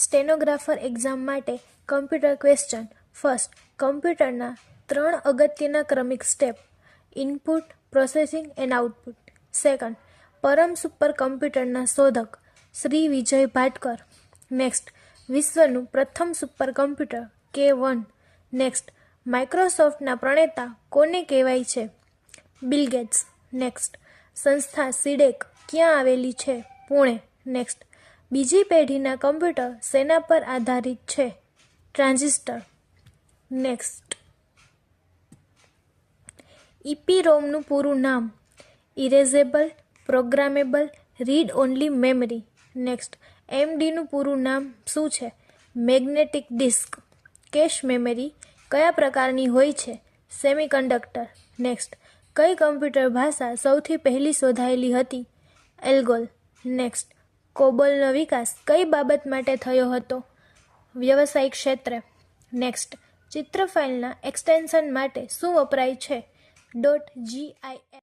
Stenographer exam માટે computer question. First, કમ્પ્યુટરના ત્રણ અગત્યના ક્રમિક step. Input, processing and output. Second, Param super કમ્પ્યુટરના શોધક. શ્રી વિજય ભાટકર. નેક્સ્ટ, વિશ્વનું પ્રથમ super computer, K one. Next, માઇક્રોસોફ્ટના પ્રણેતા કોને કહેવાય છે? Bill gates. નેક્સ્ટ, સંસ્થા સીડેક ક્યાં આવેલી છે? પુણે. નેક્સ્ટ બીજી પેઢીના કમ્પ્યુટર શેના પર આધારિત છે. ટ્રાન્ઝિસ્ટર. નેક્સ્ટ. ઇપીરોમનું પૂરું નામ. Erasable, programmable, read only memory. Next. એમડીનું પૂરું નામ શું છે? Magnetic disk. કેશ મેમરી કયા પ્રકારની હોય છે? સેમિકન્ડક્ટર. નેક્સ્ટ. કઈ કમ્પ્યુટર ભાષા સૌથી પહેલી શોધાયેલી હતી? એલ્ગોલ. નેક્સ્ટ. કોબોલનો વિકાસ કઈ બાબત માટે થયો હતો? વ્યવસાયિક ક્ષેત્રે. નેક્સ્ટ ચિત્ર ફાઇલના એક્સટેન્શન માટે શું વપરાય છે? Dot GIF